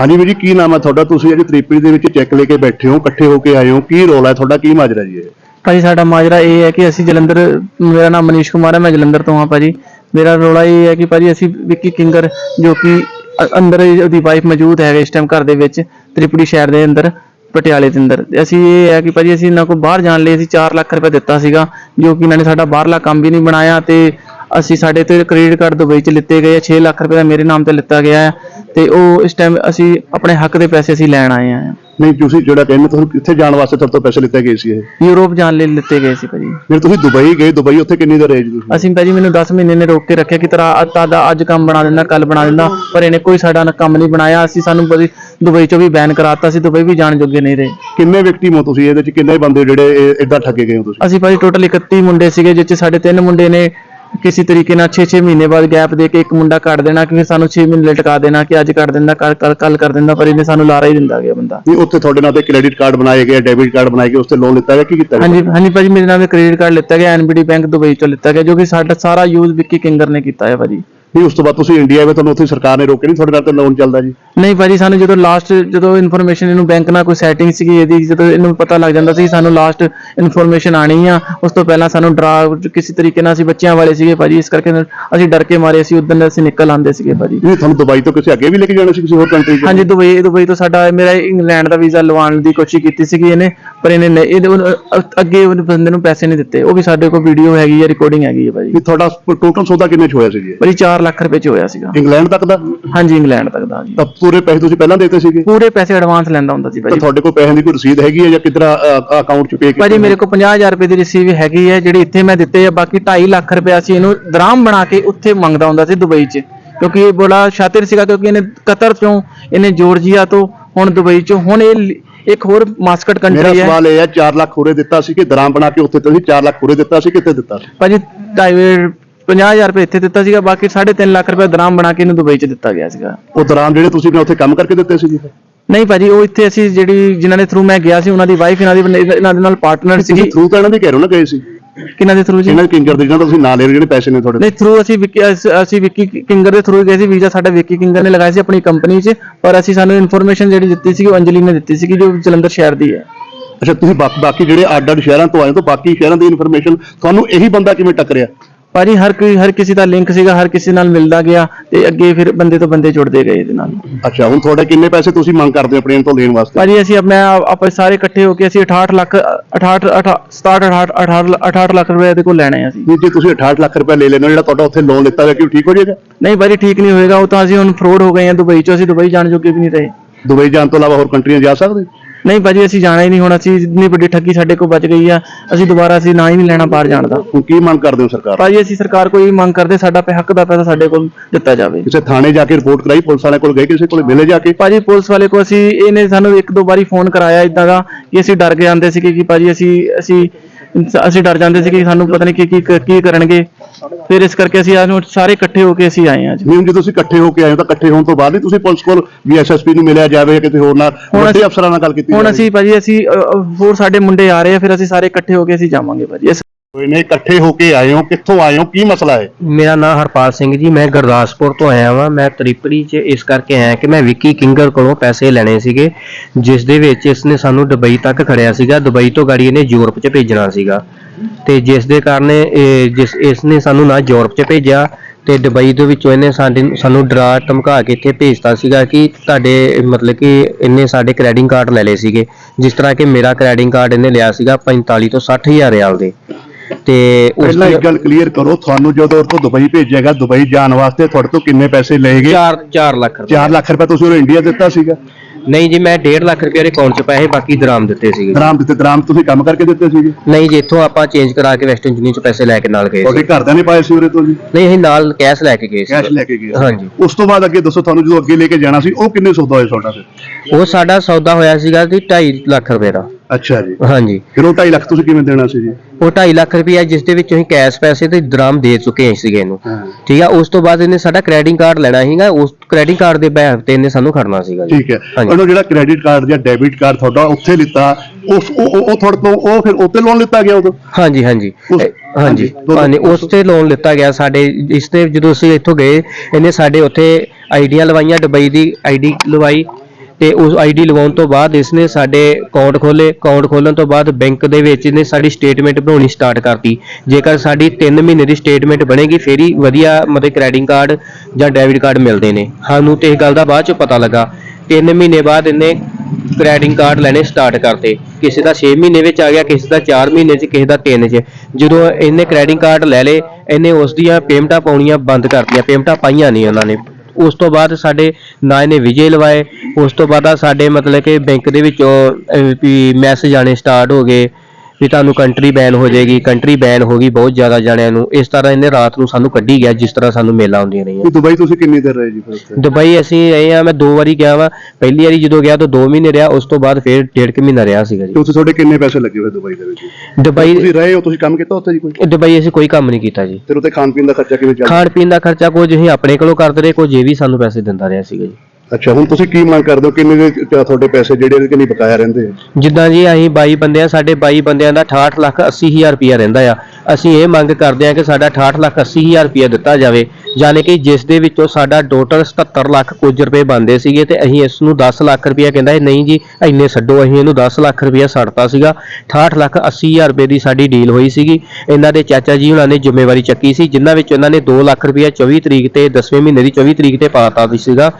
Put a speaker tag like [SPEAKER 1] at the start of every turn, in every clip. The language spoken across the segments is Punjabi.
[SPEAKER 1] ਹਾਂਜੀ ਵੀਰ ਜੀ, ਕੀ ਨਾਮ ਹੈ ਤੁਹਾਡਾ? ਤੁਸੀਂ ਅੱਜ ਤ੍ਰਿਪੜੀ ਦੇ ਵਿੱਚ ਚੈੱਕ ਲੈ ਕੇ ਬੈਠੇ ਹੋ, ਇਕੱਠੇ ਹੋ ਕੇ ਆਏ ਹੋ। ਕੀ ਰੋਲ ਹੈ ਤੁਹਾਡਾ? ਕੀ ਮਾਜਰਾ ਜੀ ਇਹ?
[SPEAKER 2] ਭਾਜੀ, ਸਾਡਾ ਮਾਜਰਾ ਇਹ ਹੈ ਕਿ ਅਸੀਂ ਜਲੰਧਰ, ਮੇਰਾ ਨਾਮ ਮਨੀਸ਼ ਕੁਮਾਰ ਹੈ, ਮੈਂ ਜਲੰਧਰ ਤੋਂ ਹਾਂ ਭਾਜੀ। ਮੇਰਾ ਰੋਲਾ ਇਹ ਹੈ ਕਿ ਭਾਜੀ, ਅਸੀਂ ਵਿੱਕੀ ਕਿੰਗਰ, ਜੋ ਕਿ ਅੰਦਰ ਉਹਦੀ ਵਾਈਫ ਮੌਜੂਦ ਹੈ ਇਸ ਟਾਈਮ ਘਰ ਦੇ ਵਿੱਚ, ਤ੍ਰਿਪੜੀ ਸ਼ਹਿਰ ਦੇ ਅੰਦਰ, ਪਟਿਆਲੇ ਦੇ ਅੰਦਰ। ਅਸੀਂ ਇਹ ਹੈ ਕਿ ਭਾਜੀ, ਅਸੀਂ ਇਹਨਾਂ ਕੋਲ ਬਾਹਰ ਜਾਣ ਲਈ ਅਸੀਂ 4 ਲੱਖ ਰੁਪਏ ਦਿੱਤਾ ਸੀਗਾ, ਜੋ ਕਿ ਇਹਨਾਂ ਨੇ ਸਾਡਾ ਬਾਹਰਲਾ ਕੰਮ ਵੀ ਨਹੀਂ ਬਣਾਇਆ ਤੇ ਅਸੀਂ ਸਾਡੇ ਤੇ ਕ੍ਰੈਡਿਟ ਕਾਰਡ ਦੁਬਈ ਚ ਲਿੱਤੇ ਗਏ ਆ 6 ਲੱਖ ਰੁਪਏ ਦਾ ਮੇਰੇ ਨਾਮ ਤੇ ਲਿੱਤਾ ਗਿਆ ਹੈ ਤੇ ਉਹ ਇਸ ਟਾਈਮ ਅਸੀਂ ਆਪਣੇ ਹੱਕ ਦੇ ਪੈਸੇ ਅਸੀਂ ਲੈਣ ਆਏ ਹਾਂ।
[SPEAKER 1] ਨਹੀਂ ਤੁਸੀਂ ਜਿਹੜਾ ਕਹਿੰਦੇ ਤੁਸੀਂ ਕਿੱਥੇ ਜਾਣ ਵਾਸਤੇ ਤੁਹਾਡੇ ਤੋਂ ਪੈਸੇ ਲਿੱਤੇ ਗਏ ਸੀ ਇਹ?
[SPEAKER 2] ਯੂਰਪ ਜਾਣ ਲਈ ਲਿੱਤੇ ਗਏ ਸੀ ਭਾਜੀ।
[SPEAKER 1] ਫਿਰ ਤੁਸੀਂ ਦੁਬਈ ਗਏ ਦੁਬਈ ਉੱਥੇ ਕਿੰਨੀ ਦੇਰ ਰਹੇ ਜੀ ਤੁਸੀਂ?
[SPEAKER 2] ਅਸੀਂ ਭਾਜੀ ਮੈਨੂੰ 10 ਮਹੀਨੇ ਨੇ ਰੋਕ ਕੇ ਰੱਖਿਆ ਕਿ ਤੇਰਾ ਤਾਦਾ ਅੱਜ ਕੰਮ ਬਣਾ ਦਿੰਦਾ ਕੱਲ ਬਣਾ ਦਿੰਦਾ ਪਰ ਇਹਨੇ ਕੋਈ ਸਾਡਾ ਨਾ ਕੰਮ ਨਹੀਂ ਬਣਾਇਆ। ਅਸੀਂ ਸਾਨੂੰ ਬੜੀ ਦੁਬਈ ਚੋਂ ਵੀ ਬੈਨ ਕਰਾਤਾ ਸੀ ਦੁਬਈ ਵੀ ਜਾਣ ਜੋਗੇ ਨਹੀਂ ਰਹੇ।
[SPEAKER 1] ਕਿੰਨੇ ਵਿਅਕਤੀ ਹੋ ਤੁਸੀਂ? ਇਹਦੇ ਚ ਕਿੰਨੇ ਬੰਦੇ ਜਿਹੜੇ ਇਦਾਂ ਠੱਗੇ ਗਏ ਹੋ ਤੁਸੀਂ?
[SPEAKER 2] ਅਸੀਂ ਭਾਜੀ ਟੋਟਲ 31 ਮੁੰਡੇ ਸੀਗੇ ਜਿਸ ਚ ਸਾਡੇ ਤਿੰਨ ਮੁੰਡੇ ਨੇ ਕਿਸੇ ਤਰੀਕੇ ਨਾਲ 6-6 ਮਹੀਨੇ ਬਾਅਦ ਗੈਪ ਦੇ ਕੇ ਇੱਕ ਮੁੰਡਾ ਕੱਢ ਦੇਣਾ ਕਿ ਸਾਨੂੰ 6 ਮਹੀਨੇ ਲਟਕਾ ਦੇਣਾ ਕਿ ਅੱਜ ਕੱਢ ਦਿੰਦਾ ਕੱਲ ਕੱਲ ਕੱਲ ਕਰ ਦਿੰਦਾ ਪਰ ਇਹਨੇ ਸਾਨੂੰ ਲਾਰਾ ਹੀ ਦਿੰਦਾ ਗਿਆ ਬੰਦਾ।
[SPEAKER 1] ਨਹੀਂ ਉੱਥੇ ਤੁਹਾਡੇ ਨਾਲ ਤੇ ਕ੍ਰੈਡਿਟ ਕਾਰਡ ਬਣਾਏ ਗਏ ਡੈਬਿਟ ਕਾਰਡ ਬਣਾਏ ਗਏ ਉਸ ਤੇ ਲੋਨ ਲਿੱਤਾ ਗਿਆ ਕੀ ਕੀਤਾ ਗਿਆ?
[SPEAKER 2] ਹਾਂਜੀ ਹਾਂਜੀ ਭਾਜੀ ਮੇਰੇ ਨਾਮ ਤੇ ਕ੍ਰੈਡਿਟ ਕਾਰਡ ਲਿੱਤਾ ਗਿਆ ਐਨਬੀਡੀ ਬੈਂਕ ਦੁਬਈ ਤੋਂ ਲਿੱਤਾ ਗਿਆ ਜੋ ਕਿ ਸਾਡਾ ਸਾਰਾ ਯੂਜ਼ ਵਿੱਕੀ ਕਿੰਗਰ ਨੇ ਕੀਤਾ ਹੈ ਭਾਜੀ।
[SPEAKER 1] ਨਹੀਂ ਉਸ ਤੋਂ ਬਾਅਦ ਤੁਸੀਂ ਇੰਡੀਆ ਵਿੱਚ ਤੁਹਾਨੂੰ ਉੱਥੇ ਸਰਕਾਰ ਨੇ ਰੋਕੇ ਨਹੀਂ ਤੁਹਾਡੇ ਨਾਲ ਤਾਂ ਲੋਨ ਚੱਲਦਾ ਜੀ।
[SPEAKER 2] ਨਹੀਂ ਭਾਜੀ ਸਾਨੂੰ ਜਦੋਂ ਲਾਸਟ ਜਦੋਂ ਇਨਫੋਰਮੇਸ਼ਨ ਇਹਨੂੰ ਬੈਂਕ ਨਾਲ ਕੋਈ ਸੈਟਿੰਗ ਸੀਗੀ ਇਹਦੀ ਜਦੋਂ ਇਹਨੂੰ ਪਤਾ ਲੱਗ ਜਾਂਦਾ ਸੀ ਸਾਨੂੰ ਲਾਸਟ ਇਨਫੋਰਮੇਸ਼ਨ ਆਣੀ ਆ ਉਸ ਤੋਂ ਪਹਿਲਾਂ ਸਾਨੂੰ ਡਰਾ ਕਿਸੇ ਤਰੀਕੇ ਨਾਲ ਅਸੀਂ ਬੱਚਿਆਂ ਵਾਲੇ ਸੀਗੇ ਭਾਜੀ ਇਸ ਕਰਕੇ ਅਸੀਂ ਡਰ ਕੇ ਮਾਰੇ ਸੀ ਉਦੋਂ ਅਸੀਂ ਨਿਕਲ ਆਂਦੇ ਸੀਗੇ ਭਾਜੀ।
[SPEAKER 1] ਨਹੀਂ ਤੁਹਾਨੂੰ ਦੁਬਈ ਤੋਂ ਕਿਸੇ ਅੱਗੇ ਵੀ ਲੈ ਕੇ ਜਾਣਾ ਸੀ ਕਿਸੇ ਹੋਰ ਕੰਟਰੀ 'ਚ
[SPEAKER 2] ਹਾਂਜੀ ਦੁਬਈ ਦੁਬਈ ਤੋਂ ਸਾਡਾ ਮੇਰਾ ਇੰਗਲੈਂਡ ਦਾ ਵੀਜ਼ਾ ਲਵਾਉਣ ਦੀ ਕੋਸ਼ਿਸ਼ ਕੀਤੀ ਸੀਗੀ ਇਹਨੇ ਪਰ ਇਹਨੇ ਇਹਦੇ ਅੱਗੇ ਉਹਨੇ ਬੰਦੇ ਨੂੰ ਪੈਸੇ ਨਹੀਂ ਦਿੱਤੇ ਉਹ ਵੀ ਸਾਡੇ ਕੋਲ ਵੀਡੀਓ ਹੈਗੀ ਹੈ ਰਿਕਾਰਡਿੰਗ ਹੈਗੀ ਹੈ ਭਾਜੀ।
[SPEAKER 1] ਤੁਹਾਡਾ ਟੋਟਲ ਸੌਦਾ ਕਿੰਨੇ ਚ ਹੋਇਆ ਸੀ ਜੀ?
[SPEAKER 2] ਭਾਜੀ 4 ਲੱਖ ਰੁਪਏ ਚ ਹੋਇਆ ਸੀਗਾ।
[SPEAKER 1] ਇੰਗਲੈਂਡ ਤੱਕ ਦਾ?
[SPEAKER 2] ਹਾਂਜੀ ਇੰਗਲੈਂਡ ਤੱਕ ਦਾ ਜੀ
[SPEAKER 1] ਤਾਂ ਪੂਰੇ ਪੈਸੇ ਤੁਸੀਂ ਪਹਿਲਾਂ ਦੇਤੇ ਸੀਗੇ?
[SPEAKER 2] ਪੂਰੇ ਪੈਸੇ ਐਡਵਾਂਸ ਲੈਂਦਾ ਹੁੰਦਾ ਸੀ
[SPEAKER 1] ਤਾਂ
[SPEAKER 2] ਭਾਜੀ
[SPEAKER 1] ਤੁਹਾਡੇ ਕੋਲ ਪੈਸਿਆਂ ਦੀ ਕੋਈ ਰਸੀਦ ਹੈਗੀ ਹੈ ਜਾਂ ਕਿਧਰ ਅਕਾਊਂਟ 'ਚ ਪੇ
[SPEAKER 2] ਭਾਜੀ ਮੇਰੇ ਕੋਲ 50000 ਰੁਪਏ ਦੀ ਰਿਸੀਵ ਹੈਗੀ ਹੈ ਜਿਹੜੀ ਇੱਥੇ ਮੈਂ ਦਿੱਤੇ ਆ ਬਾਕੀ 2.5 ਲੱਖ ਰੁਪਏ ਅਸੀਂ ਇਹਨੂੰ ਦਰਾਮ ਬਣਾ ਕੇ ਉੱਥੇ ਮੰਗਦਾ ਹੁੰਦਾ ਸੀ ਦੁਬਈ 'ਚ। ਕਿਉਂਕਿ ਇਹ ਬੜਾ ਸ਼ਾਤਿਰ ਸੀਗਾ ਕਿਉਂਕਿ ਇਹਨੇ ਕਤਰ ਤੋਂ ਇਹਨੇ ਜਾਰਜੀਆ ਤੋਂ ਹੁਣ ਦੁਬਈ 'ਚੋਂ ਹੁਣ ਇਹ ਲ- ਇੱਕ ਹੋਰ ਮਾਸਕਟ
[SPEAKER 1] ਮੇਰਾ
[SPEAKER 2] ਕੰਟਰੀ ਹੈ।
[SPEAKER 1] ਸਵਾਲ ਇਹ ਹੈ 4 ਲੱਖ ਹੋਰੇ ਦਿੱਤਾ ਸੀ ਕਿ ਦਰਾਂ ਬਣਾ ਕੇ ਉੱਥੇ ਤੁਸੀਂ 4 ਲੱਖ ਹੋਰੇ ਦਿੱਤਾ ਸੀ ਕਿੱਥੇ ਦਿੱਤਾ ਸੀ?
[SPEAKER 2] ਭਾਜੀ 2.5 50000 ਰੁਪਏ ਇੱਥੇ ਦਿੱਤਾ ਸੀਗਾ ਬਾਕੀ 3.5 ਲੱਖ ਰੁਪਏ ਦਰਾਮ ਬਣਾ ਕੇ ਇਹਨੂੰ ਦੁਬਈ 'ਚ ਦਿੱਤਾ ਗਿਆ ਸੀਗਾ।
[SPEAKER 1] ਉਹ ਦਰਾਂ ਜਿਹੜੇ ਤੁਸੀਂ ਨੇ ਉੱਥੇ ਕੰਮ ਕਰਕੇ ਦਿੱਤੇ ਸੀ ਜੀ
[SPEAKER 2] ਨਹੀਂ ਭਾਜੀ ਉਹ ਇੱਥੇ ਅਸੀਂ ਜਿਹੜੀ ਜਿਨ੍ਹਾਂ ਦੇ ਥਰੂ ਮੈਂ ਗਿਆ ਸੀ ਉਹਨਾਂ ਦੀ ਵਾਈਫ ਇਹਨਾਂ ਦੀ ਇਹਨਾਂ ਦੇ ਨਾਲ ਪਾਰਟਨਰ
[SPEAKER 1] ਤੁਸੀਂ
[SPEAKER 2] ਸੀਗੀ।
[SPEAKER 1] ਥਰੂ ਤਾਂ ਇਹਨਾਂ ਦੀ ਕਹਿ ਰਹੇ ਹੋ ਨਾ ਗਏ ਸੀ।
[SPEAKER 2] ਕਿਹਨਾਂ ਦੇ ਥਰੂ ਜੀ?
[SPEAKER 1] ਇਹਨਾਂ ਦੇ ਕਿੰਗਰ ਦੇ ਜਿਹਨਾਂ ਤੋਂ ਤੁਸੀਂ ਨਾਂ ਲੈ ਰਹੇ ਹੋ ਜਿਹੜੇ ਪੈਸੇ ਨੇ ਤੁਹਾਡੇ
[SPEAKER 2] ਨਹੀਂ ਥਰੂ ਅਸੀਂ ਵਿੱਕੀ ਅਸ- ਅਸੀਂ ਵਿੱਕੀ ਕਿੰਗਰ ਦੇ ਥਰੂ ਗਏ ਸੀ ਵੀਜ਼ਾ ਸਾਡਾ ਵਿੱਕੀ ਕਿੰਗਰ ਨੇ ਲਗਾਇਆ ਸੀ ਆਪਣੀ ਕੰਪਨੀ 'ਚ ਪਰ ਅਸੀਂ ਸਾਨੂੰ ਇਨਫੋਰਮੇਸ਼ਨ ਜਿਹੜੀ ਦਿੱਤੀ ਸੀ ਉਹ ਅੰਜਲੀ ਨੇ ਦਿੱਤੀ ਸੀ ਜੋ ਜਲੰਧਰ ਸ਼ਹਿਰ ਦੀ ਹੈ।
[SPEAKER 1] ਅੱਛਾ ਤੁਸੀਂ ਬਾਕ- ਬਾਕੀ ਜਿਹੜੇ ਅੱਡ ਅੱਡ ਸ਼ਹਿਰਾਂ ਤੋਂ ਆਏ ਹੋ ਤਾਂ ਬਾਕੀ ਸ਼ਹਿਰਾਂ ਦੀ ਇਨਫੋਰਮੇਸ਼ਨ ਤੁਹਾਨੂੰ ਇਹੀ ਬੰਦਾ ਕਿਵੇਂ ਟੱਕਰਿਆ
[SPEAKER 2] ਭਾਜੀ ਹਰ ਕੋਈ ਹਰ ਕਿਸੇ ਦਾ ਲਿੰਕ ਸੀਗਾ ਹਰ ਕਿਸੇ ਨਾਲ ਮਿਲਦਾ ਗਿਆ ਤੇ ਅੱਗੇ ਫਿਰ ਬੰਦੇ ਤੋਂ ਬੰਦੇ ਜੁੜਦੇ ਗਏ ਇਹਦੇ ਨਾਲ।
[SPEAKER 1] ਅੱਛਾ ਹੁਣ ਤੁਹਾਡੇ ਕਿੰਨੇ ਪੈਸੇ ਤੁਸੀਂ ਮੰਗ ਕਰਦੇ ਹੋ ਆਪਣੇ ਤੋਂ ਲੈਣ ਵਾਸਤੇ?
[SPEAKER 2] ਭਾਜੀ ਅਸੀਂ ਆਪਣੇ ਆਪ- ਸਾਰੇ ਇਕੱਠੇ ਹੋ ਕੇ ਅਸੀਂ 68 ਲੱਖ 68 67 68 68 ਲੱਖ ਰੁਪਏ ਇਹਦੇ ਕੋਲ ਲੈਣੇ ਆ ਅਸੀਂ।
[SPEAKER 1] ਜੇ ਤੁਸੀਂ 68 ਲੱਖ ਰੁਪਏ ਲੈ ਲੈਣਾ ਜਿਹੜਾ ਤੁਹਾਡਾ ਉੱਥੇ ਲੋਨ ਲਿੱਤਾ ਹੋਇਆ ਕਿ ਠੀਕ ਹੋ ਜਾਏਗਾ?
[SPEAKER 2] ਨਹੀਂ ਭਾਜੀ ਠੀਕ ਨਹੀਂ ਹੋਏਗਾ ਉਹ ਤਾਂ ਅਸੀਂ ਹੁਣ ਫਰੋਡ ਹੋ ਗਏ ਆ ਦੁਬਈ 'ਚ ਅਸੀਂ ਦੁਬਈ ਜਾਣ ਜੋਗੇ ਵੀ ਨਹੀਂ ਰਹੇ।
[SPEAKER 1] ਦੁਬਈ ਜਾਣ ਤੋਂ ਇਲਾਵਾ ਹੋਰ ਕੰਟਰੀਆਂ ਜਾ ਸਕਦੇ?
[SPEAKER 2] ਨਹੀਂ ਭਾਜੀ ਅਸੀਂ ਜਾਣਾ ਹੀ ਨਹੀਂ ਹੁਣ ਅਸੀਂ ਇੰਨੀ ਵੱਡੀ ਠੱਗੀ ਸਾਡੇ ਕੋਲ ਬਚ ਗਈ ਆ ਅਸੀਂ ਦੁਬਾਰਾ ਅਸੀਂ ਨਾ ਹੀ ਨਹੀਂ ਲੈਣਾ ਬਾਹਰ ਜਾਣ ਦਾ।
[SPEAKER 1] ਹੁਣ ਕੀ ਮੰਗ ਕਰਦੇ ਹੋ ਸਰਕਾਰ?
[SPEAKER 2] ਭਾਜੀ ਅਸੀਂ ਸਰਕਾਰ ਕੋਈ ਮੰਗ ਕਰਦੇ ਸਾਡਾ ਪੈ ਹੱਕ ਦਾ ਪੈਸਾ ਸਾਡੇ ਕੋਲ ਦਿੱਤਾ ਜਾਵੇ।
[SPEAKER 1] ਕਿਸੇ ਥਾਣੇ ਜਾ ਕੇ ਰਿਪੋਰਟ ਕਰਾਈ ਪੁਲਿਸ ਵਾਲਿਆਂ ਕੋਲ ਗਏ ਕਿਸੇ ਕੋਲ ਮਿਲੇ ਜਾ ਕੇ?
[SPEAKER 2] ਭਾਜੀ ਪੁਲਿਸ ਵਾਲੇ ਕੋ ਅਸੀਂ ਇਹਨੇ ਸਾਨੂੰ ਇੱਕ ਦੋ ਵਾਰੀ ਫੋਨ ਕਰਾਇਆ ਇਦਾਂ ਦਾ ਕਿ ਅਸੀਂ ਡਰ ਗਏ ਜਾਂਦੇ ਸੀਗੇ ਕਿ ਭਾਜੀ ਅਸੀਂ ਅਸੀਂ ਅਸੀਂ ਡਰ ਜਾਂਦੇ ਸੀ ਕਿ ਸਾਨੂੰ ਪਤਾ ਨਹੀਂ ਕੀ ਕੀ ਕੀ ਕਰਨਗੇ। ਫਿਰ ਇਸ ਕਰਕੇ ਅਸੀਂ ਅੱਜ ਸਾਰੇ ਇਕੱਠੇ ਹੋ ਕੇ ਅਸੀਂ ਆਏ ਹਾਂ ਜੀ
[SPEAKER 1] ਨਹੀਂ ਜੇ ਤੁਸੀਂ ਇਕੱਠੇ ਹੋ ਕੇ ਆਏ ਹੋ ਤਾਂ ਇਕੱਠੇ ਹੋਣ ਤੋਂ ਬਾਅਦ ਨਹੀਂ ਤੁਸੀਂ ਪੁਲਿਸ ਕੋਲ ਵੀ ਐਸਐਸਪੀ ਨੂੰ ਮਿਲਿਆ ਜਾਵੇ ਜਾਂ ਕਿਸੇ ਹੋਰ ਨਾਲ
[SPEAKER 2] ਹੁਣ
[SPEAKER 1] ਵੱਡੇ
[SPEAKER 2] ਅਸੀਂ-
[SPEAKER 1] ਅਫਸਰਾਂ ਨਾਲ ਗੱਲ ਕੀਤੀ
[SPEAKER 2] ਹੁਣ। ਅਸੀਂ ਭਾਜੀ ਅਸੀਂ ਅ, ਅ, ਹੋਰ ਸਾਡੇ ਮੁੰਡੇ ਆ ਰਹੇ ਆ ਫਿਰ ਅਸੀਂ ਸਾਰੇ ਇਕੱਠੇ ਹੋ ਕੇ ਅਸੀਂ ਜਾਵਾਂਗੇ ਭਾਜੀ। ਇਸ
[SPEAKER 1] ਕੋਈ ਨਹੀਂ ਇਕੱਠੇ ਹੋ ਕੇ ਆਏ ਹੋ ਕਿੱਥੋਂ ਆਏ ਹੋ ਕੀ ਮਸਲਾ ਹੈ?
[SPEAKER 3] ਮੇਰਾ ਨਾਮ ਹਰਪਾਲ ਸਿੰਘ ਜੀ ਮੈਂ ਗੁਰਦਾਸਪੁਰ ਤੋਂ ਆਇਆ ਵਾਂ ਮੈਂ ਤ੍ਰਿਪੜੀ 'ਚ ਇਸ ਕਰਕੇ ਆਇਆ ਕਿ ਮੈਂ ਵਿੱਕੀ ਕਿੰਗਰ ਕੋਲੋਂ ਪੈਸੇ ਲੈਣੇ ਸੀਗੇ ਜਿਸ ਦੇ ਵਿੱਚ ਇਸਨੇ ਸਾਨੂੰ ਦੁਬਈ ਤੱਕ ਖੜਿਆ ਸੀਗਾ ਦੁਬਈ ਤੋਂ ਗਾੜੀ ਇਹਨੇ ਯੂਰਪ 'ਚ ਭੇਜਣਾ ਸੀਗਾ। ਤੇ ਜਿਸ ਦੇ ਕਾਰਨ ਇਹ ਜਿਸ ਇਸਨੇ ਸਾਨੂੰ ਨਾ ਯੂਰਪ 'ਚ ਭੇਜਿਆ ਤੇ ਦੁਬਈ ਦੇ ਵਿੱਚੋਂ ਇਹਨੇ ਸਾਡੇ ਸਾਨੂੰ ਡਰਾ ਧਮਕਾ ਕੇ ਇੱਥੇ ਭੇਜਤਾ ਸੀਗਾ ਕਿ ਤੁਹਾਡੇ ਮਤਲਬ ਕਿ ਇਹਨੇ ਸਾਡੇ ਕ੍ਰੈਡਿਟ ਕਾਰਡ ਲੈ ਲਏ ਸੀਗੇ। ਜਿਸ ਤਰ੍ਹਾਂ ਕਿ ਮੇਰਾ ਕ੍ਰੈਡਿਟ ਕਾਰਡ ਇਹਨੇ ਲਿਆ ਸੀਗਾ 45 ਤੋਂ 60000 ਰਿਆਲ ਦੇ। ਤੇ ਉਸ
[SPEAKER 1] ਪਹਿਲਾਂ ਇੱਕ ਗੱਲ ਕਲੀਅਰ ਕਰੋ ਤੁਹਾਨੂੰ ਜਦੋਂ ਉਹ ਤੋਂ ਦੁਬਈ ਭੇਜਿਆਗਾ ਦੁਬਈ ਜਾਣ ਵਾਸਤੇ ਤੁਹਾਡੇ ਤੋਂ ਕਿੰਨੇ ਪੈਸੇ ਲਏਗੇ?
[SPEAKER 3] 4 4 ਲੱਖ ਰੁਪਏ।
[SPEAKER 1] 4 ਲੱਖ ਰੁਪਏ ਤੁਸੀਂ ਉਹਨੂੰ ਇੰਡੀਆ ਦਿੱਤਾ ਸੀਗਾ।
[SPEAKER 3] ਨਹੀਂ ਜੀ ਮੈਂ 1.5 ਲੱਖ ਰੁਪਏ ਦੇ ਅਕਾਊਂਟ 'ਚ ਪੈਸੇ ਬਾਕੀ ਦਰਾਮ ਦਿੱਤੇ ਸੀਗੇ।
[SPEAKER 1] ਦਰਾਮ ਦਿੱਤੇ ਦਰਾਮ ਤੁਸੀਂ ਕੰਮ ਕਰਕੇ ਦਿੱਤੇ ਸੀਗੇ?
[SPEAKER 3] ਨਹੀਂ ਜੀ ਇੱਥੋਂ ਆਪਾਂ ਚੇਂਜ ਕਰਾ ਕੇ ਵੈਸਟਰਨ ਯੂਨੀਅਨ 'ਚ ਪੈਸੇ ਲੈ ਕੇ ਨਾਲ ਗਏ
[SPEAKER 1] ਤੁਹਾਡੇ
[SPEAKER 3] ਸੀ।
[SPEAKER 1] ਘਰਦਿਆਂ ਨੇ ਪਾਏ ਸੀ ਉਰੇ ਤੋਂ ਜੀ?
[SPEAKER 3] ਨਹੀਂ ਅਸੀਂ ਨਾਲ ਕੈਸ਼ ਲੈ ਕੇ ਗਏ
[SPEAKER 1] ਕੈਸ਼
[SPEAKER 3] ਸੀ
[SPEAKER 1] ਲੈ ਕੇ ਗਏ।
[SPEAKER 3] ਹਾਂਜੀ।
[SPEAKER 1] ਉਸ ਤੋਂ ਬਾਅਦ ਅੱਗੇ ਦੱਸੋ ਤੁਹਾਨੂੰ ਜਦੋਂ ਅੱਗੇ ਲੈ ਕੇ ਜਾਣਾ ਸੀ ਉਹ ਕਿੰਨੇ ਸੌਦਾ ਹੋਇਆ ਤੁਹਾਡਾ ਫਿਰ?
[SPEAKER 3] ਉਹ ਸਾਡਾ ਸੌਦਾ ਹੋਇਆ ਸੀਗਾ ਜੀ 2.5 ਲੱਖ ਰੁਪਏ ਦਾ।
[SPEAKER 1] ਅੱਛਾ ਜੀ।
[SPEAKER 3] ਹਾਂਜੀ।
[SPEAKER 1] ਫਿਰ ਉਹ 2.5 ਲੱਖ ਤੁਸੀਂ ਕਿਵੇਂ ਦੇਣਾ ਸੀ ਜੀ?
[SPEAKER 3] ਉਹ 2.5 ਲੱਖ ਰੁਪਏ ਜਿਸ ਦੇ ਵਿੱਚ ਅਸੀਂ ਕੈਸ਼ ਪੈਸੇ ਤੇ ਦਰਾਮ ਦੇ ਚੁੱਕੇ ਹਾਂ ਸੀਗੇ ਇਹਨੂੰ। ਠੀਕ ਆ ਉਸ ਤੋਂ ਬਾਅਦ ਇਹਨੇ ਸਾਡਾ ਕ੍ਰੈਡਿਟ ਕਾਰਡ ਲੈਣਾ ਸੀਗਾ ਉਸ ਕ੍ਰੈਡਿਟ ਕਾਰਡ ਦੇ ਬੈਠ ਤੇ ਇਹਨੇ ਸਾਨੂੰ ਖੜਨਾ ਸੀਗਾ ਜੀ।
[SPEAKER 1] ਠੀਕ ਹੈ।
[SPEAKER 3] ਹਾਂਜੀ।
[SPEAKER 1] ਉਹਨੂੰ ਜਿਹੜਾ ਕ੍ਰੈਡਿਟ ਕਾਰਡ ਜਾਂ ਡੈਬਿਟ ਕਾਰਡ ਤੁਹਾਡਾ ਉੱਥੇ ਲਿੱਤਾ ਉਸ ਉਹ ਉਹ- ਉਹ ਤੁਹਾਡੇ ਤੋਂ ਉਹ ਫਿਰ ਉੱਤੇ ਲੋਨ ਲਿੱਤਾ ਗਿਆ ਉਦੋਂ?
[SPEAKER 3] ਹਾਂਜੀ ਹਾਂਜੀ।
[SPEAKER 1] ਉਸ-
[SPEAKER 3] ਇਹ- ਹਾਂਜੀ।
[SPEAKER 1] ਹਾਂਜੀ,
[SPEAKER 3] ਹਾਂਜੀ ਉਸ ਤੇ ਲੋਨ ਲਿੱਤਾ ਗਿਆ ਸਾਡੇ ਇਸ ਤੇ ਜਦੋਂ ਅਸੀਂ ਇੱਥੋਂ ਗਏ ਇਹਨੇ ਸਾਡੇ ਉੱਥੇ ਆਈਡੀਆਂ ਲਵਾਈਆਂ ਦੁਬਈ ਦੀ ਆਈਡੀ ਲਵਾਈ। ਤੇ ਉਸ ਆਈਡੀ ਲਗਾਉਣ ਤੋਂ ਬਾਅਦ ਇਸਨੇ ਸਾਡੇ ਅਕਾਊਂਟ ਖੋਲੇ ਅਕਾਊਂਟ ਖੋਲਣ ਤੋਂ ਬਾਅਦ ਬੈਂਕ ਦੇ ਵਿੱਚ ਇਹਨੇ ਸਾਡੀ ਸਟੇਟਮੈਂਟ ਬਣਾਉਣੀ ਸਟਾਰਟ ਕਰਤੀ। ਜੇਕਰ ਸਾਡੀ 3 ਮਹੀਨੇ ਦੀ ਸਟੇਟਮੈਂਟ ਬਣੇਗੀ, ਫੇਰ ਹੀ ਵਧੀਆ ਮਤਲਬ ਕ੍ਰੈਡਿਟ ਕਾਰਡ ਜਾਂ ਡੈਬਿਟ ਕਾਰਡ ਮਿਲਦੇ ਨੇ। ਸਾਨੂੰ ਤੇ ਇਸ ਗੱਲ ਦਾ ਬਾਅਦ ਚ ਪਤਾ ਲੱਗਾ। 3 ਮਹੀਨੇ ਬਾਅਦ ਇਹਨੇ ਕ੍ਰੈਡਿਟ ਕਾਰਡ ਲੈਣੇ ਸਟਾਰਟ ਕਰਤੇ। ਕਿਸੇ ਦਾ 6 ਮਹੀਨੇ ਵਿੱਚ ਆ ਗਿਆ, ਕਿਸੇ ਦਾ 4 ਮਹੀਨੇ ਚ, ਕਿਸੇ ਦਾ 3 ਚ। ਜਦੋਂ ਇਹਨੇ ਕ੍ਰੈਡਿਟ ਕਾਰਡ ਲੈ ਲਏ, ਇਹਨੇ ਉਸ ਦੀਆਂ ਪੇਮੈਂਟਾਂ ਪਾਉਣੀਆਂ ਬੰਦ ਕਰਤੀਆਂ। ਪੇਮੈਂਟਾਂ ਪਾਈਆਂ ਨਹੀਂ ਉਹਨਾਂ ਨੇ। ਉਸ ਤੋਂ ਬਾਅਦ ਸਾਡੇ ਨਾ ਇਹਨੇ ਵਿਜੇ ਲਵਾਏ, ਉਸ ਤੋਂ ਬਾਅਦ ਸਾਡੇ ਮਤਲਬ ਕਿ ਬੈਂਕ ਦੇ ਵਿੱਚੋਂ ਵੀ ਮੈਸੇਜ ਆਣੇ ਸਟਾਰਟ ਹੋ ਗਏ। ਵੀ ਤੁਹਾਨੂੰ ਕੰਟਰੀ ਬੈਨ ਹੋ ਜਾਏਗੀ ਕੰਟਰੀ ਬੈਨ ਹੋ ਗਈ ਬਹੁਤ ਜ਼ਿਆਦਾ ਜਾਣਿਆਂ ਨੂੰ। ਇਸ ਤਰ੍ਹਾਂ ਇਹਨੇ ਰਾਤ ਨੂੰ ਸਾਨੂੰ ਕੱਢੀ ਗਿਆ ਜਿਸ ਤਰ੍ਹਾਂ ਸਾਨੂੰ ਮੇਲਾ ਆਉਂਦੀਆਂ ਰਹੀਆਂ।
[SPEAKER 1] ਕਿ ਦੁਬਈ ਤੁਸੀਂ ਕਿੰਨੀ ਦੇਰ ਰਹੇ ਜੀ ਫਿਰ ਉੱਥੇ?
[SPEAKER 3] ਦੁਬਈ ਅਸੀਂ ਰਹੇ ਆ ਮੈਂ ਦੋ ਵਾਰੀ ਗਿਆ ਵਾ। ਪਹਿਲੀ ਵਾਰੀ ਜਦੋਂ ਗਿਆ ਤਾਂ 2 ਮਹੀਨੇ ਰਿਹਾ ਉਸ ਤੋਂ ਬਾਅਦ ਫਿਰ ਡੇਢ ਕੁ ਮਹੀਨਾ ਰਿਹਾ ਸੀਗਾ
[SPEAKER 1] ਤੇ
[SPEAKER 3] ਜੀ
[SPEAKER 1] ਉੱਥੇ ਤੁਹਾਡੇ ਕਿੰਨੇ ਪੈਸੇ ਲੱਗੇ ਹੋਏ ਦੁਬਈ ਦੇ ਵਿੱਚ?
[SPEAKER 3] ਦੁਬਈ
[SPEAKER 1] ਤੁਸੀਂ ਰਹੇ ਹੋ ਤੁਸੀਂ ਕੰਮ ਕੀਤਾ ਉੱਥੇ ਜੀ ਕੋਈ?
[SPEAKER 3] ਦੁਬਈ ਅਸੀਂ ਕੋਈ ਕੰਮ ਨਹੀਂ ਕੀਤਾ ਜੀ।
[SPEAKER 1] ਫਿਰ ਉੱਥੇ ਖਾਣ ਪੀਣ ਦਾ ਖਰਚਾ ਕਿਵੇਂ ਚੱਲਦਾ?
[SPEAKER 3] ਖਾਣ ਪੀਣ ਦਾ ਖਰਚਾ ਕੁਝ ਅਸੀਂ ਆਪਣੇ ਕੋਲੋਂ ਕਰਦੇ ਰਹੇ ਕੁਝ ਇਹ ਵੀ ਸਾਨੂੰ ਪੈਸੇ ਦਿੰਦਾ ਰਿਹਾ ਸੀਗਾ ਜੀ।
[SPEAKER 1] ਅੱਛਾ, ਹੁਣ ਤੁਸੀਂ ਕੀ ਮੰਗ ਕਰਦੇ ਹੋ? ਕਿੰਨੇ ਦੇ ਚ- ਤੁਹਾਡੇ ਪੈਸੇ ਜਿਹੜੇ ਕਿ ਨਹੀਂ ਬਕਾਇਆ ਰਹਿੰਦੇ? ਆ
[SPEAKER 3] ਜਿੱਦਾਂ ਜੀ ਅਸੀਂ 22 ਬੰਦੇ ਆ ਸਾਡੇ 22 ਬੰਦਿਆਂ ਦਾ 68 ਲੱਖ 80 ਹਜ਼ਾਰ ਰੁਪਇਆ ਰਹਿੰਦਾ ਆ। ਅਸੀਂ ਇਹ ਮੰਗ ਕਰਦੇ ਆ ਕਿ ਸਾਡਾ 68 ਲੱਖ 80 ਹਜ਼ਾਰ ਰੁਪਇਆ ਦਿੱਤਾ ਜਾਵੇ। ਯਾਨੀ ਕਿ ਜਿਸ ਦੇ ਵਿੱਚੋਂ ਸਾਡਾ ਟੋਟਲ 77 ਲੱਖ ਕੁਝ ਰੁਪਏ ਬਣਦੇ ਸੀਗੇ ਤੇ ਅਸੀਂ ਇਸ ਨੂੰ 10 ਲੱਖ ਰੁਪਇਆ ਕਹਿੰਦਾ ਇਹ ਨਹੀਂ ਜੀ, ਇੰਨੇ ਛੱਡੋ, ਅਸੀਂ ਇਹਨੂੰ 10 ਲੱਖ ਰੁਪਇਆ ਛੱਡਤਾ ਸੀਗਾ। 68 ਲੱਖ 80 ਹਜ਼ਾਰ ਰੁਪਏ ਦੀ ਸਾਡੀ ਡੀਲ ਹੋਈ ਸੀਗੀ। ਇਹਨਾਂ ਦੇ ਚਾਚਾ ਜੀ ਉਹਨਾਂ ਨੇ ਜ਼ਿੰਮੇਵਾਰੀ ਚੱਕੀ ਸੀ, ਜਿਨ੍ਹਾਂ ਵਿੱਚ ਉਹਨਾਂ ਨੇ 2 ਲੱਖ ਰੁਪਇਆ 24 ਤਰੀਕ ਤੇ 10ਵੇਂ ਮਹੀਨੇ ਦੀ 24 ਤਰੀਕ ਤੇ ਪਾਤਾ ਵੀ ਸੀਗਾ।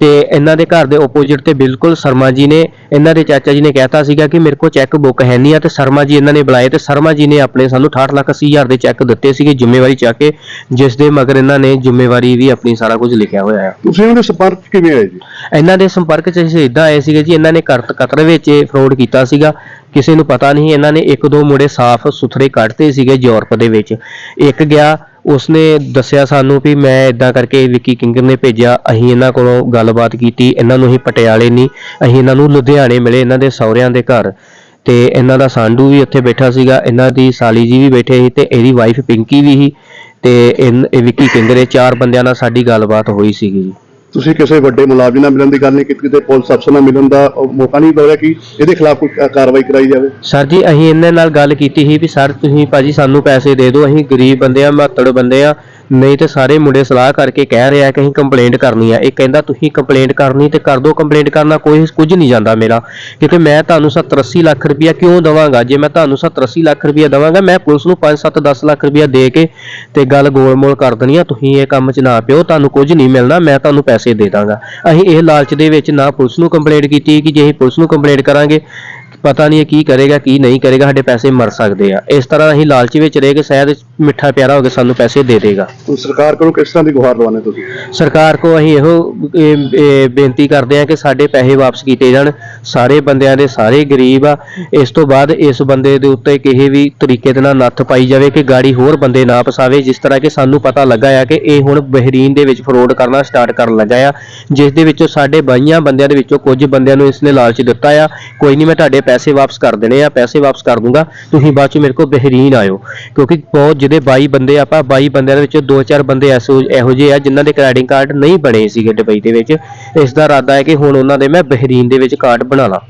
[SPEAKER 3] ਤੇ ਇਹਨਾਂ ਦੇ ਘਰ ਦੇ ਆਪੋਜ਼ਿਟ ਤੇ ਬਿਲਕੁਲ ਸ਼ਰਮਾ ਜੀ ਨੇ ਇਹਨਾਂ ਦੇ ਚਾਚਾ ਜੀ ਨੇ ਕਹਿਤਾ ਸੀਗਾ ਕਿ ਮੇਰੇ ਕੋਲ ਚੈੱਕ ਬੁੱਕ ਹੈ ਨਹੀਂ ਆ ਤੇ ਸ਼ਰਮਾ ਜੀ ਇਹਨਾਂ ਨੇ ਬੁਲਾਏ ਤੇ ਸ਼ਰਮਾ ਜੀ ਨੇ ਆਪਣੇ ਸਾਨੂੰ 68 ਲੱਖ 80 ਹਜ਼ਾਰ ਦੇ ਚੈੱਕ ਦਿੱਤੇ ਸੀਗੇ ਜ਼ਿੰਮੇਵਾਰੀ ਚੱਕ ਕੇ ਜਿਸ ਦੇ ਮਗਰ ਇਹਨਾਂ ਨੇ ਜ਼ਿੰਮੇਵਾਰੀ ਵੀ ਆਪਣੀ ਸਾਰਾ ਕੁਝ ਲਿਖਿਆ ਹੋਇਆ ਆ।
[SPEAKER 1] ਤੁਸੀਂ ਉਹਦੇ ਸੰਪਰਕ ਕਿਵੇਂ ਆਏ ਜੀ?
[SPEAKER 3] ਇਹਨਾਂ ਦੇ ਸੰਪਰਕ 'ਚ ਅਸੀਂ ਇਦਾਂ ਆਏ ਸੀਗੇ ਜੀ ਇਹਨਾਂ ਨੇ ਕਰਤ ਕਤਰ ਵਿੱਚ ਫਰੋਡ ਕੀਤਾ ਸੀਗਾ। ਕਿਸੇ ਨੂੰ ਪਤਾ ਨਹੀਂ ਇਹਨਾਂ ਨੇ ਇੱਕ ਦੋ ਮੁੰਡੇ ਸਾਫ਼ ਸੁਥਰੇ ਕੱਢਤੇ ਸੀਗੇ ਯੂਰਪ ਦੇ ਵਿੱਚ। ਇੱਕ ਗਿਆ ਉਸਨੇ ਦੱਸਿਆ ਸਾਨੂੰ ਵੀ ਮੈਂ ਇਦਾਂ ਕਰਕੇ ਵਿੱਕੀ ਕਿੰਗਰ ਨੇ ਭੇਜਿਆ, ਅਸੀਂ ਇਹਨਾਂ ਕੋਲੋਂ ਗੱਲਬਾਤ ਕੀਤੀ, ਇਹਨਾਂ ਨੂੰ ਅਸੀਂ ਪਟਿਆਲੇ ਨਹੀਂ, ਅਸੀਂ ਇਹਨਾਂ ਨੂੰ ਲੁਧਿਆਣੇ ਮਿਲੇ, ਇਹਨਾਂ ਦੇ ਸਹੁਰਿਆਂ ਦੇ ਘਰ। ਤੇ ਇਹਨਾਂ ਦਾ ਸਾਂਡੂ ਵੀ ਉੱਥੇ ਬੈਠਾ ਸੀਗਾ, ਇਹਨਾਂ ਦੀ ਸਾਲੀ ਜੀ ਵੀ ਬੈਠੇ ਸੀ ਤੇ ਇਹਦੀ ਵਾਈਫ ਪਿੰਕੀ ਵੀ ਸੀ। ਤੇ ਇਹ ਵਿੱਕੀ ਕਿੰਗਰ ਇਹ ਚਾਰ ਬੰਦਿਆਂ ਨਾਲ ਸਾਡੀ ਗੱਲਬਾਤ ਹੋਈ ਸੀਗੀ ਜੀ।
[SPEAKER 1] ਤੁਸੀਂ ਕਿਸੇ ਵੱਡੇ ਮੁਲਾਜ਼ਮ ਨਾਲ ਮਿਲਣ ਦੀ ਗੱਲ ਨਹੀਂ ਕੀਤੀ, ਕਿਤੇ ਪੁਲਿਸ ਅਫਸਰ ਨਾਲ ਮਿਲਣ ਦਾ ਮੌਕਾ ਨਹੀਂ ਮਿਲਿਆ ਕਿ ਇਹਦੇ ਖਿਲਾਫ ਕੋਈ ਕਾ- ਕਾਰਵਾਈ ਕਰਾਈ ਜਾਵੇ?
[SPEAKER 3] ਸਰ ਜੀ, ਅਸੀਂ ਇਹਨਾਂ ਨਾਲ ਗੱਲ ਕੀਤੀ ਸੀ ਵੀ ਸਰ ਤੁਸੀਂ ਭਾਜੀ ਸਾਨੂੰ ਪੈਸੇ ਦੇ ਦਿਓ, ਅਸੀਂ ਗਰੀਬ ਬੰਦੇ ਆ, ਮਾਤੜ ਬੰਦੇ ਆ ਨਹੀਂ ਤੇ ਸਾਰੇ ਮੁੰਡੇ ਸਲਾਹ ਕਰਕੇ ਕਹਿ ਰਿਹਾ ਕਿ ਅਸੀਂ ਕੰਪਲੇਂਟ ਕਰਨੀ ਆ। ਇਹ ਕਹਿੰਦਾ, ਤੁਸੀਂ ਕੰਪਲੇਂਟ ਕਰਨੀ ਤੇ ਕਰ ਦਿਓ ਕੰਪਲੇਂਟ ਕਰਨਾ ਕੋਈ ਕੁਝ ਨਹੀਂ ਜਾਂਦਾ ਮੇਰਾ। ਕਿਉਂਕਿ ਮੈਂ ਤੁਹਾਨੂੰ 70 80 ਲੱਖ ਰੁਪਇਆ ਕਿਉਂ ਦਵਾਂਗਾ? ਜੇ ਮੈਂ ਤੁਹਾਨੂੰ 70 80 ਲੱਖ ਰੁਪਇਆ ਦਵਾਂਗਾ, ਮੈਂ ਪੁਲਿਸ ਨੂੰ 5 7 10 ਲੱਖ ਰੁਪਇਆ ਦੇ ਕੇ ਤੇ ਗੱਲ ਗੋਲਮੋਲ ਕਰ ਦੇਣੀ ਆ। ਤੁਸੀਂ ਇਹ ਕੰਮ 'ਚ ਨਾ ਪਿਓ। ਤੁਹਾਨੂੰ ਕੁਝ ਨਹੀਂ ਮਿਲਣਾ। ਮੈਂ ਤੁਹਾਨੂੰ ਪੈਸੇ ਦੇ ਦਾਂਗਾ। ਅਸੀਂ ਇਹ ਲਾਲਚ ਦੇ ਵਿੱਚ ਨਾ ਪੁਲਿਸ ਨੂੰ ਕੰਪਲੇਂਟ ਕੀਤੀ ਕਿ ਜੇ ਅਸੀਂ ਪੁਲਿਸ ਨੂੰ ਕੰਪਲੇਂਟ ਕਰਾਂਗੇ, ਪਤਾ ਨਹੀਂ ਇਹ ਕੀ ਕਰੇਗਾ, ਕੀ ਨਹੀਂ ਕਰੇਗਾ। ਸਾਡੇ ਪੈਸੇ ਮਰ ਸਕਦੇ ਆ। ਇਸ ਤਰ੍ਹਾਂ ਅਸੀਂ ਲਾਲਚ ਵਿੱਚ ਰਹਿ ਕੇ ਸ਼ਾਇਦ ਮਿੱਠਾ ਪਿਆਰਾ ਹੋ ਕੇ ਸਾਨੂੰ ਪੈਸੇ ਦੇ ਦੇਗਾ।
[SPEAKER 1] ਹੁਣ ਸਰਕਾਰ ਕੋਲੋਂ ਕਿਸ ਤਰ੍ਹਾਂ ਦੀ ਗੁਹਾਰ ਲਵਾਉਂਦੇ ਤੁਸੀਂ?
[SPEAKER 3] ਸਰਕਾਰ ਕੋ ਅਸੀਂ ਇਹੋ ਇਹ- ਇਹ ਬੇਨਤੀ ਕਰਦੇ ਹਾਂ ਕਿ ਸਾਡੇ ਪੈਸੇ ਵਾਪਸ ਕੀਤੇ ਜਾਣ। ਸਾਰੇ ਬੰਦਿਆਂ ਦੇ ਸਾਰੇ ਗਰੀਬ ਆ। ਇਸ ਤੋਂ ਬਾਅਦ ਇਸ ਬੰਦੇ ਦੇ ਉੱਤੇ ਕਿਸੇ ਵੀ ਤਰੀਕੇ ਦੇ ਨਾਲ ਨੱਥ ਪਾਈ ਜਾਵੇ ਕਿ ਗਾੜੀ ਹੋਰ ਬੰਦੇ ਨਾ ਫਸਾਵੇ ਜਿਸ ਤਰ੍ਹਾਂ ਕਿ ਸਾਨੂੰ ਪਤਾ ਲੱਗਾ ਆ ਕਿ ਇਹ ਹੁਣ ਬਹਿਰੀਨ ਦੇ ਵਿੱਚ ਫਰੋਡ ਕਰਨਾ ਸਟਾਰਟ ਕਰਨ ਲੱਗਾ ਆ। ਜਿਸ ਦੇ ਵਿੱਚੋਂ ਸਾਡੇ ਬਾਈਆਂ ਬੰਦਿਆਂ ਦੇ ਵਿੱਚੋਂ ਕੁਝ ਬੰਦਿਆਂ ਨੂੰ ਇਸਨੇ ਲਾਲਚ ਦਿੱਤਾ ਆ। ਕੋਈ ਨਹੀਂ ਮੈਂ ਤੁਹਾਡੇ ਪੈਸੇ ਵਾਪਸ ਕਰ ਦੇਣੇ ਆ ਪੈਸੇ ਵਾਪਸ ਕਰ ਦੂੰਗਾ। ਤੁਸੀਂ ਬਾਅਦ ਚ ਮੇਰੇ ਕੋਲ ਬਹਿਰੀਨ ਆਇਓ ਕਿਉਂਕਿ ਬਹੁਤ ਜਿਹਦੇ 22 ਬੰਦੇ ਆਪਾਂ 22 ਬੰਦਿਆਂ ਦੇ ਵਿੱਚੋਂ ਦੋ ਚਾਰ ਬੰਦੇ ਐਸੋ ਇਹੋ ਜਿਹੇ ਆ ਜਿਨ੍ਹਾਂ ਦੇ ਕ੍ਰੈਡਿਟ ਕਾਰਡ ਨਹੀਂ ਬਣੇ ਸੀਗੇ ਦੁਬਈ ਦੇ ਵਿੱਚ। ਇਸ ਦਾ ਇਰਾਦਾ ਹੈ ਕਿ ਹੁਣ ਉਹਨਾਂ ਦੇ ਮੈਂ ਬਹਿਰੀਨ ਦੇ ਵਿੱਚ ਕਾਰਡ ਬਣਾ ਲਾਂ।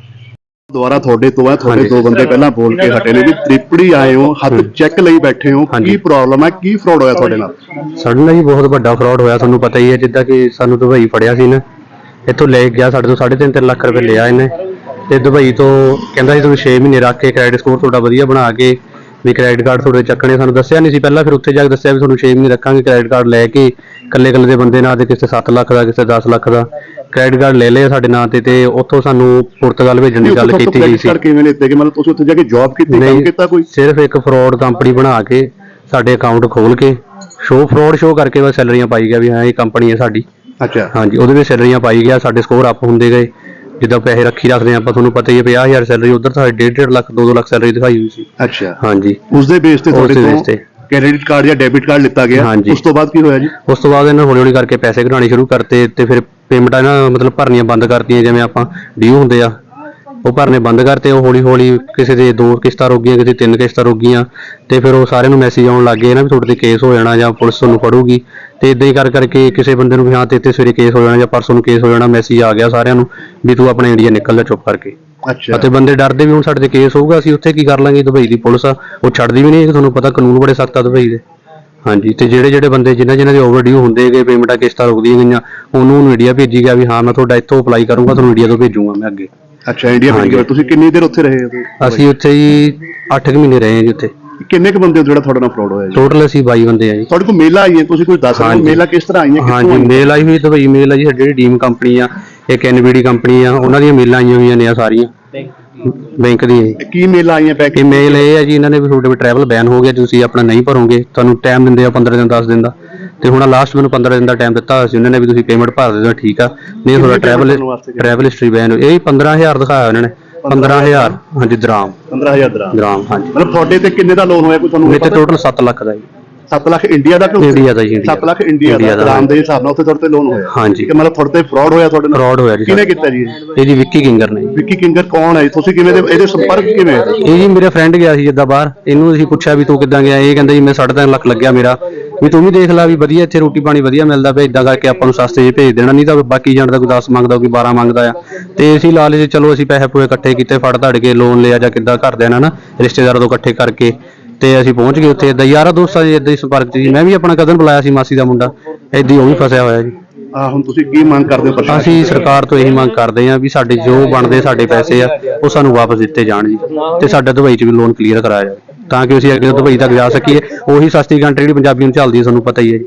[SPEAKER 1] ਦੁਬਾਰਾ ਤੁਹਾਡੇ ਤੋਂ ਆ ਤੁਹਾਡੇ ਦੋ ਬੰਦੇ ਪਹਿਲਾਂ ਬੋਲ ਕੇ ਹਟੇ ਨੇ ਵੀ ਤ੍ਰਿਪੜੀ ਆਏ ਹੋ ਹੱਥ ਚੈੱਕ ਲਈ ਬੈਠੇ ਹੋ ਕੀ ਪ੍ਰੋਬਲਮ ਹੈ ਕੀ ਫਰਾਡ ਹੋਇਆ ਤੁਹਾਡੇ ਨਾਲ?
[SPEAKER 4] ਸਾਡੇ ਨਾਲ ਜੀ ਬਹੁਤ ਵੱਡਾ ਫਰਾਡ ਹੋਇਆ ਤੁਹਾਨੂੰ ਪਤਾ ਹੀ ਹੈ ਜਿੱਦਾਂ ਕਿ ਸਾਨੂੰ ਦੁਬਈ ਫੜਿਆ ਸੀ ਨਾ ਇੱਥੋਂ ਲੈ ਗਿਆ ਸਾਡੇ ਤੋਂ 3.5 3 ਲੱਖ ਰੁਪਏ ਲਿਆ ਇਹਨੇ। ਤੇ ਦੁਬਈ ਤੋਂ ਕਹਿੰਦਾ ਸੀ ਤੁਸੀਂ 6 ਮਹੀਨੇ ਰੱਖ ਕੇ ਕ੍ਰੈਡਿਟ ਸਕੋਰ ਤੁਹਾਡਾ ਵਧੀਆ ਬਣਾ ਕੇ ਵੀ ਕ੍ਰੈਡਿਟ ਕਾਰਡ ਤੁਹਾਡੇ ਚੱਕਣੇ ਸਾਨੂੰ ਦੱਸਿਆ ਨਹੀਂ ਸੀ ਪਹਿਲਾਂ ਫਿਰ ਉੱਥੇ ਜਾ ਕੇ ਦੱਸਿਆ ਵੀ ਤੁਹਾਨੂੰ 6 ਮਹੀਨੇ ਰੱਖਾਂਗੇ ਕ੍ਰੈਡਿਟ ਕਾਰਡ ਲੈ ਕੇ ਇਕੱਲੇ ਇਕੱਲੇ ਦੇ ਬੰਦੇ ਨਾਂ ਤੇ ਕਿਸੇ 7 ਲੱਖ ਦਾ ਕਿਸੇ 10 ਲੱਖ ਦਾ। ਕ੍ਰੈਡਿਟ ਕਾਰਡ ਲੈ ਲਿਆ ਸਾਡੇ ਨਾਂ ਤੇ ਤੇ ਉੱਥੋਂ ਸਾਨੂੰ ਪੁਰਤਗਾਲ ਭੇਜਣ ਦੀ ਗੱਲ ਕੀਤੀ ਗਈ ਸੀ।
[SPEAKER 1] ਕਿਵੇਂ ਲਿੱਤੇ ਕਿ ਮਤਲਬ ਤੁਸੀਂ ਉੱਥੇ ਜਾ ਕੇ ਜੌਬ ਕੀਤੀ ਕੰਮ ਕੀਤਾ ਕੋਈ?
[SPEAKER 4] ਸਿਰਫ ਇੱਕ ਫਰਾਡ ਕੰਪਨੀ ਬਣਾ ਕੇ ਸਾਡੇ ਅਕਾਊਂਟ ਖੋਲ ਕੇ ਸ਼ੋ ਫਰਾਡ ਸ਼ੋ ਕਰਕੇ ਬਸ ਸੈਲਰੀਆਂ ਪਾਈ ਗਿਆ ਵੀ ਹਾਂ ਇਹ ਕੰਪਨੀ ਹੈ ਸਾਡੀ।
[SPEAKER 1] ਅੱਛਾ।
[SPEAKER 4] ਹਾਂਜੀ ਉਹਦੇ ਵਿੱਚ ਸੈਲਰੀਆਂ ਪਾਈ ਗਿਆ ਸਾਡੇ ਸਕੋਰ ਅਪ ਹੁੰਦੇ ਗਏ। ਜਿੱਦਾਂ ਪੈਸੇ ਰੱਖੀ ਰੱਖਦੇ ਆਪਾਂ ਤੁਹਾਨੂੰ ਪਤਾ ਹੀ ਹੈ 50000 ਸੈਲਰੀ ਉਧਰ ਤਾਂ 1.5 ਲੱਖ 2 ਲੱਖ ਸੈਲਰੀ ਦਿਖਾਈ ਹੋਈ ਸੀ।
[SPEAKER 1] ਅੱਛਾ।
[SPEAKER 4] ਹਾਂਜੀ।
[SPEAKER 1] ਉਸ ਦੇ ਬੇਸ ਤੇ ਤੁਹਾਡੇ ਤੋਂ
[SPEAKER 4] base ਤੇ।
[SPEAKER 1] ਕ੍ਰੈਡਿਟ ਕਾਰਡ ਜਾਂ ਡੈਬਿਟ ਕਾਰਡ ਲਿੱਤਾ ਗਿਆ।
[SPEAKER 4] ਹਾਂਜੀ।
[SPEAKER 1] ਉਸ ਤੋਂ ਬਾਅਦ ਕੀ ਹੋਇਆ ਜੀ?
[SPEAKER 4] ਉਸ ਤੋਂ ਬਾਅਦ ਇਹਨਾਂ ਹੌਲੀ ਹੌਲੀ ਕਰਕੇ ਪੈਸੇ ਕਢਾਉਣੇ ਸ਼ੁਰੂ ਕਰਤੇ ਤੇ ਫਿਰ ਪੇਮੈਂਟਾਂ ਨਾ ਮਤਲਬ ਭਰਨੀਆਂ ਬੰਦ ਕਰਤੀਆਂ ਜਿਵੇਂ ਆਪਾਂ ਡਿਊ ਹੁੰਦੇ ਆ ਉਹ ਭਰਨੇ ਬੰਦ ਕਰਤੇ ਉਹ ਹੌਲੀ ਹੌਲੀ ਕਿਸੇ ਦੇ ਦੋ ਕਿਸ਼ਤਾਂ ਰੁਕ ਗਈਆਂ ਕਿਸੇ ਤਿੰਨ ਕਿਸ਼ਤਾਂ ਰੁਕ ਗਈਆਂ ਤੇ ਫਿਰ ਉਹ ਸਾਰਿਆਂ ਨੂੰ ਮੈਸੇਜ ਆਉਣ ਲੱਗ ਗਏ ਨਾ ਵੀ ਤੁਹਾਡੇ ਤੇ ਕੇਸ ਹੋ ਜਾਣਾ ਜਾਂ ਪੁਲਿਸ ਤੁਹਾਨੂੰ ਫੜੂਗੀ ਤੇ ਇਦਾਂ ਹੀ ਕਰ ਕਰਕੇ ਕਿਸੇ ਬੰਦੇ ਨੂੰ ਵੀ ਹਾਂ ਤੇ ਤੇ ਸਵੇਰੇ ਕੇਸ ਹੋ ਜਾਣਾ ਜਾਂ ਪਰਸੋਂ ਨੂੰ ਕੇਸ ਹੋ ਜਾਣਾ ਮੈਸੇਜ ਆ ਗਿਆ ਸਾਰਿਆਂ ਨੂੰ ਵੀ ਤੂੰ ਆਪਣੇ ਇੰਡੀਆ ਨਿਕਲ ਜਾ ਚੁੱਪ ਕਰਕੇ।
[SPEAKER 1] ਅੱਛਾ।
[SPEAKER 4] ਅਤੇ ਬੰਦੇ ਡਰਦੇ ਵੀ ਹੁਣ ਸਾਡੇ ਤੇ ਕੇਸ ਹੋਊਗਾ ਅਸੀਂ ਉੱਥੇ ਕੀ ਕਰ ਲਾਂਗੇ? ਦੁਬਈ ਦੀ ਪੁਲਿਸ ਆ ਉਹ ਛੱਡਦੀ ਵੀ ਨਹੀਂ ਤੁਹਾਨੂੰ ਪਤਾ ਕਾਨੂੰਨ ਬੜੇ ਸਖਤ ਆ ਦੁਬਈ ਦੇ। ਹਾਂਜੀ ਤੇ ਜਿਹੜੇ ਜਿਹੜੇ ਬੰਦੇ ਜਿਨ੍ਹਾਂ ਜਿਨ੍ਹਾਂ ਦੇ ਓਵਰਡਿਊ ਹੁੰਦੇ ਹੈਗੇ ਪੇਮੈਂਟਾਂ ਕਿਸ਼ਤਾਂ ਰੁਕਦੀਆਂ ਗਈਆਂ ਉਹਨੂੰ ਉਹਨੂੰ ਇੰਡੀਆ ਭੇਜੀ ਗਿਆ ਵੀ ਹਾਂ ਮੈਂ ਤੁਹਾਡਾ ਇੱਥੋਂ ਅਪਲਾਈ ਕਰੂੰਗਾ ਤੁਹਾਨੂੰ ਇੰਡੀਆ ਤੋਂ ਭੇਜੂਗਾ ਮੈਂ ਅੱਗੇ।
[SPEAKER 1] ਅੱਛਾ ਇੰਡੀਆ
[SPEAKER 4] ਹਾਂਜੀ।
[SPEAKER 1] ਗਏ। ਤੁਸੀਂ ਕਿੰਨੀ ਦੇਰ ਉੱਥੇ ਰਹੇ ਹੋ?
[SPEAKER 4] ਅਸੀਂ ਉੱਥੇ ਜੀ 8 ਕੁ ਮਹੀਨੇ ਰਹੇ ਹਾਂ ਜੀ ਉੱਥੇ।
[SPEAKER 1] ਕਿੰਨੇ ਕੁ ਬੰਦੇ ਹੋ ਜਿਹੜਾ ਤੁਹਾਡੇ ਨਾਲ ਫਰਾਡ ਹੋਇਆ ਜੀ?
[SPEAKER 4] ਟੋਟਲ ਅਸੀਂ 22 ਬੰਦੇ ਆ ਜੀ।
[SPEAKER 1] ਤੁਹਾਡੇ ਕੋਲ ਮੇਲਾ ਆਈਆਂ ਤੁਸੀਂ ਕੁਝ ਦੱਸ ਸਕਦੇ ਹੋ। ਮੇਲਾ ਕਿਸ ਤਰ੍ਹਾਂ ਆਈਆਂ ਕਿੱਥੋਂ
[SPEAKER 4] ਹਾਂਜੀ ਮੇਲ ਆਈ ਹੋਈ ਦੁਬਈ ਮੇਲ ਆ ਜੀ ਸਾਡੀ ਜਿਹੜੀ ਡੀਮ ਕੰਪਨੀ ਆ ਇੱਕ ਐਨਬੀਡੀ ਕੰਪਨੀ ਆ ਉਹਨਾਂ ਦੀਆਂ ਮੇਲਾਂ ਆਈਆਂ ਹੋਈਆਂ ਨੇ ਆ ਸਾਰੀਆਂ। ਬੈਂਕ ਦੀਆਂ ਜੀ।
[SPEAKER 1] ਕੀ ਮੇਲਾ ਆਈਆਂ
[SPEAKER 4] ਕਿ ਮੇਲ ਇਹ ਹੈ ਜੀ ਇਹਨਾਂ ਨੇ ਵੀ ਤੁਹਾਡੇ ਟਰੈਵਲ ਬੈਨ ਹੋ ਗਿਆ ਤੁਸੀਂ ਆਪਣਾ ਨਹੀਂ ਭਰੋਗੇ। ਤੁਹਾਨੂੰ ਟਾਈਮ ਦਿੰਦੇ ਆ 15 ਦਿਨ 10 ਦਿਨ ਦਾ। ਤੇ ਹੁਣ ਲਾਸਟ ਮੈਨੂੰ 15 ਦਿਨ ਦਾ ਟਾਈਮ ਦਿੱਤਾ ਹੋਇਆ ਸੀ ਉਹਨਾਂ ਨੇ ਵੀ ਤੁਸੀਂ ਪੇਮੈਂਟ ਭਰ ਦਿਓ ਠੀਕ ਆ। ਨਹੀਂ ਤੁਹਾਡਾ ਟਰੈਵਲ? ਟਰੈਵਲ ਹਿਸਟਰੀ ਬੈਨ ਇਹ ਹੀ 15000 ਦਿਖਾਇਆ ਉਹਨਾਂ ਨੇ। 15000 ਹਾਂਜੀ ਦਰਾਮ।
[SPEAKER 1] 15000 ਦਰਾਂ
[SPEAKER 4] ਦਰਾਮ। ਹਾਂਜੀ।
[SPEAKER 1] ਮਤਲਬ ਤੁਹਾਡੇ ਤੇ ਕਿੰਨੇ ਦਾ ਲੋਨ ਹੋਇਆ ਕੋਈ ਤੁਹਾਨੂੰ
[SPEAKER 4] ਮੇਰੇ ਤੇ ਟੋਟਲ 7 ਲੱਖ ਦਾ ਜੀ।
[SPEAKER 1] 7 ਲੱਖ ਇੰਡੀਆ ਦਾ ਕਿ
[SPEAKER 4] ਇੰਡੀਆ ਦਾ ਜੀ, ਇੰਡੀਆ
[SPEAKER 1] 7 ਲੱਖ ਇੰਡੀਆ ਦਾ।
[SPEAKER 4] ਦਾ,
[SPEAKER 1] ਗ੍ਰਾਮ ਦੇ ਹਿਸਾਬ ਨਾਲ ਉੱਥੇ ਤੁਹਾਡੇ ਤੇ ਲੋਨ ਹੋਇਆ।
[SPEAKER 4] ਹਾਂਜੀ।
[SPEAKER 1] ਹੈ ਮਤਲਬ ਤੁਹਾਡੇ ਤੇ ਫਰਾਡ ਹੋਇਆ ਤੁਹਾਡੇ ਨਾਲ?
[SPEAKER 4] ਫਰਾਡ ਹੋਇਆ ਜੀ
[SPEAKER 1] ਕਿਹਨੇ। ਕੀਤਾ ਜੀ
[SPEAKER 4] ਇਹ? ਜੀ ਵਿੱਕੀ ਕਿੰਗਰ ਨੇ।
[SPEAKER 1] ਵਿੱਕੀ ਕਿੰਗਰ ਕੌਣ ਹੈ? ਤੁਸੀਂ ਕਿਵੇਂ ਦੇ ਇਹਦੇ ਸੰਪਰਕ ਕਿਵੇਂ
[SPEAKER 4] ਇਹ ਜੀ ਮੇਰੇ ਫਰੈਂਡ ਗਿਆ ਸੀ ਜਿੱਦਾਂ ਬਾਹਰ। ਇਹਨੂੰ ਅਸੀਂ ਪੁੱਛਿਆ ਵੀ ਤੂੰ ਕਿੱਦਾਂ ਗਿਆ? ਇਹ ਕਹਿੰਦਾ ਜੀ ਮੈਂ 3.5 ਲੱਖ ਲੱਗਿਆ ਮੇਰਾ। ਵੀ ਤੂੰ ਵੀ ਦੇਖ ਲੈ ਵੀ ਵਧੀਆ ਇੱਥੇ ਰੋਟੀ ਪਾਣੀ ਵਧੀਆ ਮਿਲਦਾ ਪਿਆ ਇਦਾਂ ਕਰਕੇ ਆਪਾਂ ਨੂੰ ਸਸਤੇ 'ਚ ਭੇਜ ਦੇਣਾ ਨਹੀਂ ਤਾਂ ਬਾਕੀ ਜਾਣ ਦਾ ਕੋਈ 10 ਮੰਗਦਾ ਕੋਈ 12 ਮੰਗਦਾ ਆ। ਤੇ ਅਸੀਂ ਲਾਲਚ 'ਚ ਚਲੋ ਅਸੀਂ ਪੈਸੇ ਪੂਏ ਇਕੱਠੇ ਕੀਤੇ ਫੜ ਧੜ ਕੇ ਲੋਨ ਲਿਆ ਜਾਂ ਕਿੱਦਾਂ ਘਰਦਿਆਂ ਨਾਲ ਨਾ ਰਿਸ਼ਤੇਦਾਰਾਂ ਤੋਂ ਇਕੱਠੇ ਕਰਕੇ। ਤੇ ਅਸੀਂ ਪਹੁੰਚ ਗਏ ਉੱਥੇ ਇਦਾਂ ਯਾਰਾ ਦੋਸਤਾਂ ਦੇ ਇਦਾਂ ਹੀ ਸੰਪਰਕ ਸੀ ਮੈਂ ਵੀ ਆਪਣਾ ਕਜ਼ਨ ਬੁਲਾਇਆ ਸੀ ਮਾਸੀ ਦਾ ਮੁੰਡਾ ਏਦਾਂ ਹੀ ਉਹ ਵੀ ਫਸਿਆ ਹੋਇਆ ਜੀ।
[SPEAKER 1] ਆ ਹੁਣ ਤੁਸੀਂ ਕੀ ਮੰਗ ਕਰਦੇ ਹੋ ਪ੍ਰਸ਼ਾਸਨ
[SPEAKER 4] ਅਸੀਂ ਸਰਕਾਰ ਤੋਂ ਇਹੀ ਮੰਗ ਕਰਦੇ ਹਾਂ ਵੀ ਸਾਡੇ ਜੋ ਬਣਦੇ ਸਾਡੇ ਪੈਸੇ ਆ ਉਹ ਸਾਨੂੰ ਵਾਪਸ ਦਿੱਤੇ ਜਾਣ ਜੀ। ਤੇ ਸਾਡਾ ਦੁਬਈ 'ਚ ਵੀ ਲੋਨ ਕਲੀਅਰ ਕਰਾਇਆ ਜਾਵੇ। ਤਾਂ ਕਿ ਅਸੀਂ ਅੱਗੇ ਦੁਬਈ ਤੱਕ ਜਾ ਸਕੀਏ। ਉਹੀ ਸਸਤੀ ਕੰਟਰੀ ਜਿਹੜੀ ਪੰਜਾਬੀਆਂ ਨੂੰ ਚੱਲਦੀ ਹੈ, ਤੁਹਾਨੂੰ ਪਤਾ ਹੀ ਹੈ ਜੀ।